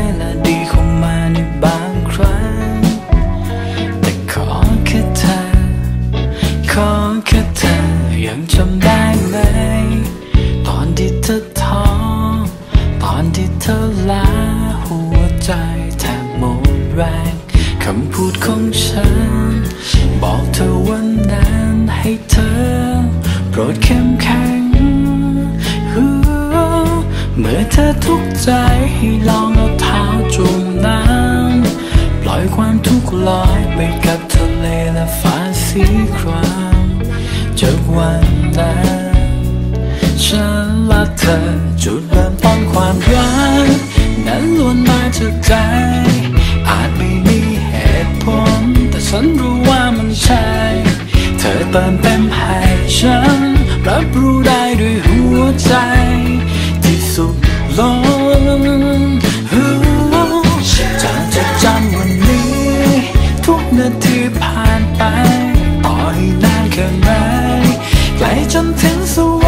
ย ธอยังจำได้ไหม ตอนที่เธอท้อตอนที่เธอลาหัวใจแทบหมดแรงคำพูดของฉัน บอกเธอวันนั้นให้เธอ โปรดเข้มแข็ง เมื่อเธอทุกใจให้ลองเอาเท้าจุ่มน้ำปล่อยความทุกข์ลอยไปกับทะเลและฟ้าสีคราม จากวันนั้นฉันและเธอจุดเริ่มต้นความรักนั้นล้วนมาจากใจ อาจไม่มีเหตุผล แต่ฉันรู้ว่ามันใช่ เธอเติมเต็มให้ฉัน รับรู้ได้ด้วยหัวใจ ที่สุดลงจะจะจำวันนี้ ทุกนาทีผ่านไป ต่อให้นานแค่ไหน ไกล